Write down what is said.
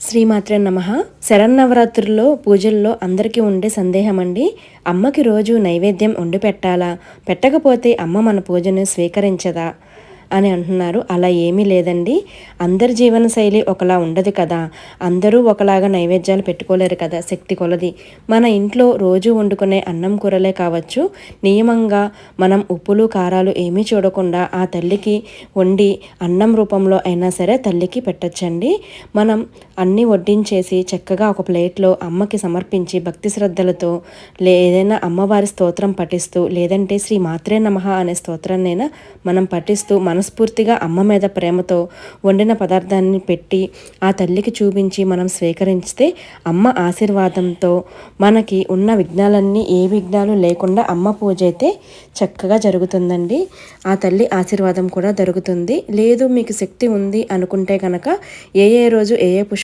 శ్రీమాత్రే నమ. శరన్నవరాత్రుల్లో పూజల్లో అందరికీ ఉండే సందేహం అండి అమ్మకి రోజు నైవేద్యం వండి పెట్టాలా పెట్టకపోతే అమ్మ మన పూజను స్వీకరించదా? అని అంటున్నారు. అలా ఏమీ లేదండి. అందరి జీవన శైలి ఒకలా ఉండదు కదా. అందరూ ఒకలాగా నైవేద్యాలు పెట్టుకోలేరు కదా. శక్తి కొలది. మన ఇంట్లో రోజు వండుకునే అన్నం కూరలే కావచ్చు. నియమంగా మనం ఉప్పులు కారాలు ఏమీ చూడకుండా ఆ తల్లికి వండి అన్నం రూపంలో అయినా సరే తల్లికి పెట్టచ్చండి. మనం అన్నీ వడ్డించేసి చక్కగా ఒక ప్లేట్లో అమ్మకి సమర్పించి భక్తి శ్రద్ధలతో లేదైనా అమ్మవారి స్తోత్రం పఠిస్తూ లేదంటే శ్రీ మాత్రే నమ అనే స్తోత్రాన్నైనా మనం పఠిస్తూ మన మనస్ఫూర్తిగా అమ్మ మీద ప్రేమతో వండిన పదార్థాన్ని పెట్టి ఆ తల్లికి చూపించి మనం స్వీకరిస్తే అమ్మ ఆశీర్వాదంతో మనకి ఉన్న విఘ్నాలన్నీ ఏ విఘ్నాలు లేకుండా అమ్మ పూజ అయితే చక్కగా జరుగుతుందండి. ఆ తల్లి ఆశీర్వాదం కూడా జరుగుతుంది లేదు మీకు శక్తి ఉంది అనుకుంటే కనుక ఏ ఏ రోజు ఏ ఏ పుష్ప